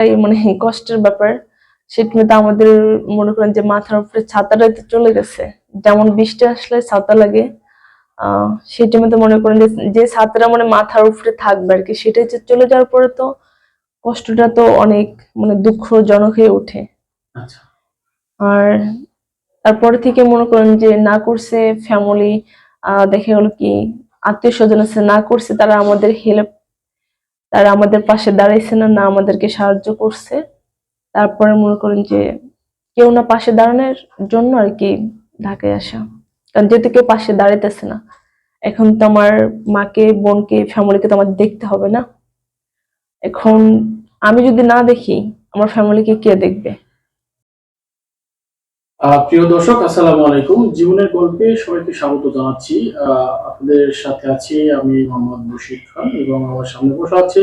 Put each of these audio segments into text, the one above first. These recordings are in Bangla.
এই মানে কষ্টের ব্যাপার। সেটা তো আমাদের মনে করেন যে মাথার উপরে ছাতাটা তো চলে গেছে। যেমন বৃষ্টি আসলে ছাতা লাগে। আহ টাইমে তো মনে করেন যে যে ছাতাটা মানে মাথার উপরে থাকবে আর কি সেটাই চলে যাওয়ার পরে তো কষ্টটা তো অনেক মানে দুঃখজনক হয়ে ওঠে। আচ্ছা। আর তারপরে থেকে মনে করেন যে না করছে ফ্যামিলি আহ দেখা গেল কি আত্মীয় স্বজন আছে না করছে তারা আমাদের হেল্প তারা আমাদের পাশে দাঁড়াইছে না না আমাদেরকে সাহায্য করছে। তারপরে মনে করেন যে কেউ না পাশে দাঁড়ানোর জন্য আর কি ঢাকায় আসা। কারণ যেহেতু কেউ পাশে দাঁড়াইতেছে না, এখন তো আমার মাকে, বোনকে ফ্যামিলিকে তো আমার দেখতে হবে না। এখন আমি যদি না দেখি, আমার ফ্যামিলিকে কে দেখবে? প্রিয় দর্শক আসসালামু আলাইকুম। জীবনের গল্পে সবাইকে স্বাগত জানাচ্ছি। আপনাদের সাথে আছি আমি মোহাম্মদ বশির খান এবং আমার সামনে বসে আছে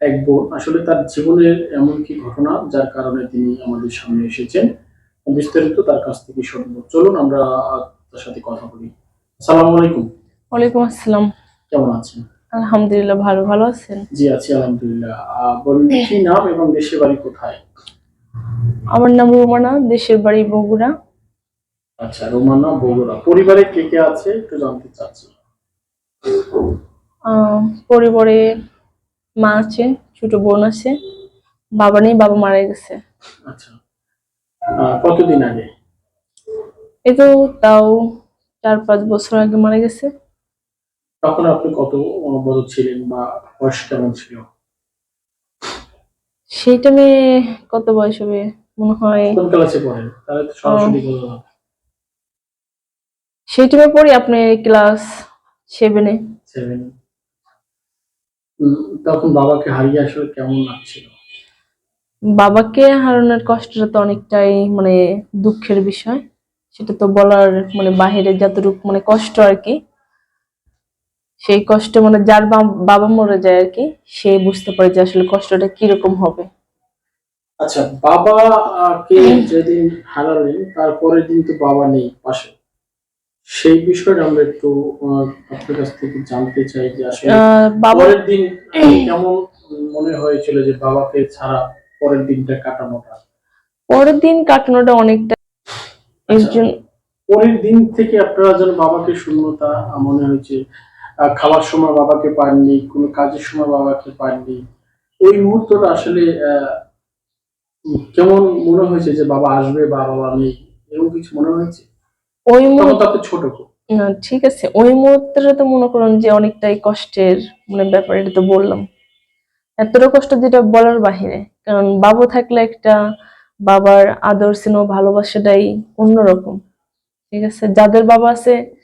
এক বোন। আসলে তার জীবনের এমন কি ঘটনা যার কারণে তিনি আমাদের সামনে এসেছেন। বিস্তারিত তার কাছ থেকে শুনব। চলুন আমরা তার সাথে কথা বলি। আসসালামু আলাইকুম। ওয়ালাইকুম আসসালাম। কেমন আছেন? আলহামদুলিল্লাহ ভালো। ভালো আছেন? জি আছি আলহামদুলিল্লাহ। আহ, বলুন কি নাম এবং দেশের বাড়ি কোথায়? আমার নাম রুমানা দেশের বাড়ি বগুড়া। আচ্ছা রোমানা বগুড়া। পরিবারে কে কে আছে? একটু জানতে চাচ্ছি। পরিবারে মা আছে ছোট বোন আছে বাবা নেই বাবা মারা গেছে। আচ্ছা। কতদিন আগে? এই তো তাও চার পাঁচ বছর আগে মারা গেছে। তখন আপনি কত বড় ছিলেন বা বয়স কেমন ছিল? সেই টাইমে কত বয়স হবে? মনে হয় কোন ক্লাসে পড়েন? তাহলে সরাসরি সেই টাইমে পড়ি আপনি ক্লাস সেভেনে সেভেন তখন বাবাকে হারিয়ে আসলে কেমন লাগছিল? বাবাকে হারানোর কষ্টটা তো অনেকটাই মানে দুঃখের বিষয়। সেটা তো বলার মানে বাহিরে যতটুকু মানে কষ্ট আর কি। সেই কষ্ট মানে যার বাবা মরে যায় আর কি সে বুঝতে পারে যে আসলে কষ্টটা কীরকম হবে। আচ্ছা বাবা কে যেদিন হারালেন তারপরের দিন তো বাবা নেই পাশে। সেই বিষয়টা আমরা একটু আপনার কাছ থেকে জানতে চাই যে আসলে পরের দিন কেমন মনে হয়েছিল যে বাবাকে ছাড়া পরের দিনটা কাটানোটা? পরের দিন কাটানোটা অনেকটা একজন পরের দিন থেকে আপনারা যেন বাবাকে শূন্যতা মনে হয়েছে খাওয়ার সময় বাবাকে পাননি কোনো কাজের সময় বাবাকে পাননি। ওই মুহূর্তটা আসলে কেমন মনে হয়েছে যে বাবা আসবে বা বাবা নেই? এরকম কিছু মনে হয়েছে? ওই মুহূর্তে ছোট না ঠিক আছে। ওই মুহূর্তটা তো মনে করুন যে অনেকটাই কষ্টের মানে ব্যাপার এটা তো বললাম। এতটা কষ্ট যেটা বলার বাহিরে। কারণ বাবু থাকলে একটা বাবার আদর স্নেহ ভালোবাসাটাই অন্যরকম। ঠিক আছে? যাদের বাবা আছে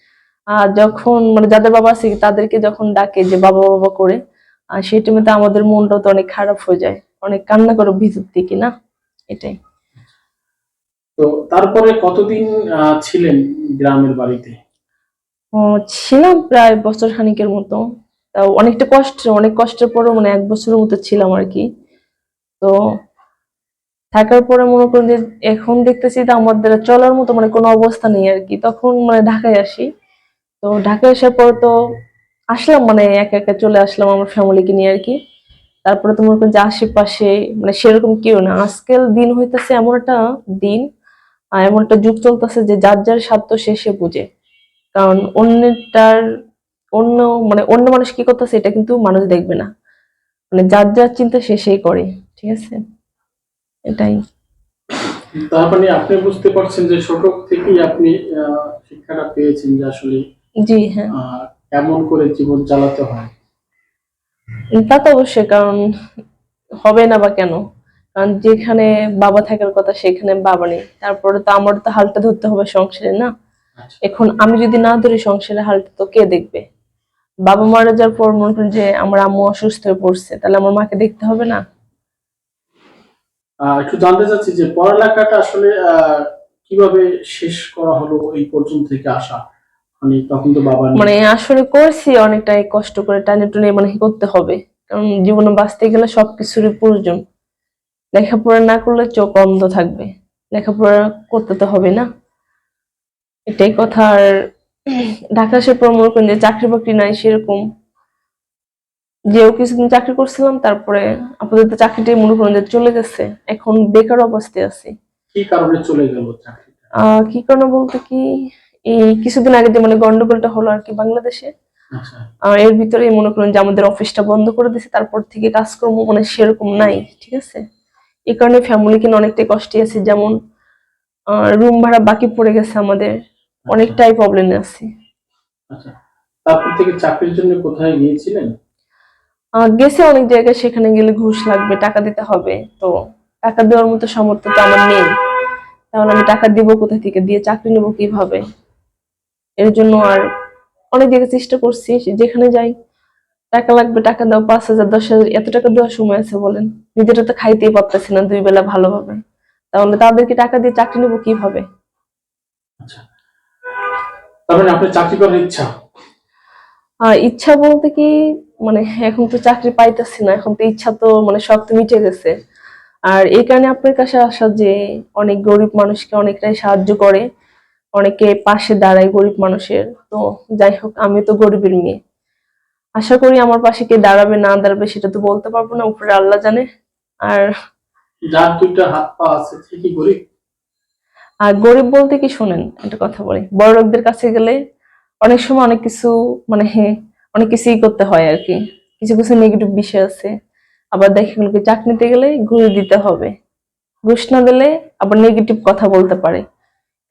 যখন মানে যাদের বাবা আছে তাদেরকে যখন ডাকে যে বাবা বাবা করে আর সেই টাইমে আমাদের মনটাও তো অনেক খারাপ হয়ে যায়। অনেক কান্না করে ভিতর থেকে না? এটাই। তো তারপরে কতদিন ছিলেন গ্রামের বাড়িতে? ও, ছিলাম প্রায় বছর খানিকের মতো। তাও অনেকটা কষ্ট অনেক কষ্টের পরেও মানে এক বছরের মতো ছিলাম আর কি। তো থাকার পরে মনে করুন যে এখন দেখতেছি আমাদের চলার মতো মানে কোনো অবস্থা নেই আর কি। তখন মানে ঢাকায় আসি। তো ঢাকায় আসার পর তো আসলাম মানে একা একা চলে আসলাম আমার ফ্যামিলিকে নিয়ে আর কি। তারপরে তোমার যে আশেপাশে মানে সেরকম কেউ না। আজকাল দিন হইতেছে এমন একটা দিন এমন একটা যুগ চলতেছে যে যার যার স্বার্থ সে বুঝে। কারণ অন্যটার অন্য মানে অন্য মানুষ কি করতেছে এটা কিন্তু মানুষ দেখবে না। মানে যার যার চিন্তা সেই করে, ঠিক আছে? এটাই। তার মানে আপনি বুঝতে পারছেন যে ছোট থেকেই আপনি শিক্ষাটা পেয়েছেন যে আসলে জি হ্যাঁ। কেমন করে জীবন চালাতে হয়? তা তো অবশ্যই কারণ হবে না বা কেন? কারণ যেখানে বাবা থাকার কথা সেখানে বাবা নেই। তারপরে তো আমার তো হালটা ধরতে হবে সংসারে না? আচ্ছা। এখন আমি যদি না ধরি সংসারে হালটা তো কে দেখবে? বাবা মারা যাওয়ার পর মনে করেন যে আমার আম্মু অসুস্থ হয়ে পড়ছে তাহলে আমার মাকে দেখতে হবে না? একটু জানতে চাচ্ছি যে পড়ালেখাটা আসলে কীভাবে শেষ করা হলো এই পর্যন্ত থেকে আসা? মানে তখন তো বাবা মানে আসলে করছি অনেকটাই কষ্ট করে টানে টুনে মানে করতে হবে? কারণ জীবনে বাঁচতে গেলে সবকিছুরই প্রয়োজন। লেখাপড়া না করলে চোখ অন্ধ থাকবে। লেখাপড়া করতে তো হবে না। এটাই কথা। আর ঢাকা সে প্রমোর করেন যে চাকরি বাকরি নাই সেরকম। যেও কিছুদিন চাকরি করছিলাম তারপরে আপাতত চাকরিটাই মনে করেন যে চলে গেছে। এখন বেকার অবস্থায় আছি। কি কারণে চলে গেল চাকরিটা? আহ কি কারণে বলতে কি? এই কিছুদিন আগে যে মানে গন্ডগোলটা হলো আর কি বাংলাদেশে আচ্ছা। এর ভিতরে মনে করেন যে আমাদের অফিসটা বন্ধ করে দিয়েছে তারপর থেকে কাজকর্ম মানে সেরকম নাই ঠিক আছে? এই কারণে ফ্যামিলি কিনে অনেকটাই কষ্টে আছে যেমন রুম ভাড়া বাকি পড়ে গেছে আমাদের অনেকটাই প্রবলেম আছি। আচ্ছা। তারপর থেকে চাকরির জন্য কোথায় গিয়েছিলেন? গেছে অনেক জায়গায় সেখানে গেলে ঘুষ লাগবে টাকা দিতে হবে তো টাকা দেওয়ার মতো সামর্থ্য তো আমার নেই। তাহলে আমি টাকা দিব কোথা থেকে? দিয়ে চাকরি নেব কীভাবে? এর জন্য আর অনেক জায়গায় চেষ্টা করছি যেখানে যাই টাকা লাগবে টাকা দাও পাঁচ হাজার দশ হাজার এত টাকা দেওয়ার সময় আছে বলেন। নিজেরা তো খাইতেই পারতেছি না দুই বেলা ভালোভাবে। তাহলে তাদেরকে টাকা দিয়ে চাকরি নেব কীভাবে? আচ্ছা। ইচ্ছা? বলতে কি মানে এখন তো চাকরি পাইতেছি না এখন তো ইচ্ছা তো মানে সব তো মিটে গেছে। আর এই কারণে আপনার কাছে আসা যে অনেক গরিব মানুষকে অনেকটাই সাহায্য করে। অনেকে পাশে দাঁড়ায় গরিব মানুষের। তো যাই হোক আমি তো গরিবের মেয়ে। আশা করি আমার পাশে কে দাঁড়াবে না দাঁড়াবে সেটা তো বলতে পারব না উপরে আল্লাহ জানে। আর যার দুইটা হাত পা আছে গরিব? আর গরিব বলতে কি শোনেন একটা কথা বলি। বড় লোকদের কাছে গেলে অনেক সময় অনেক কিছু মানে অনেক কিছুই করতে হয় আর কি। কিছু কিছু নেগেটিভ বিষয় আছে। আবার দেখে গেলে চাকরি নিতে গেলে ঘুরে দিতে হবে। ঘুষ না দিলে আবার নেগেটিভ কথা বলতে পারে।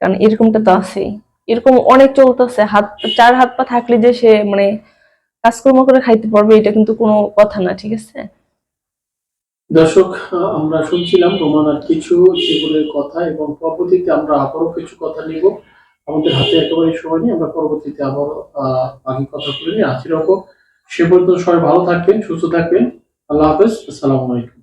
কারণ এরকমটা তো আছেই। এরকম অনেক চলতেছে, হাত, চার হাত পা থাকলে যে সে মানে কাজকর্ম করে খাইতে পারবে, এটা কিন্তু কোনো কথা না, ঠিক আছে? দর্শক, আমরা শুনছিলাম রোমানার কিছু জীবনের কথা এবং পরবর্তীতে আমরা আবারও কিছু কথা নিব। আমাদের হাতে একেবারে সময় নেই, আমরা পরবর্তীতে আবার বাকি কথা বলে আছি রকম সে পর্যন্ত সবাই ভালো থাকবেন, সুস্থ থাকবেন। আল্লাহ হাফেজ, আসসালামু আলাইকুম।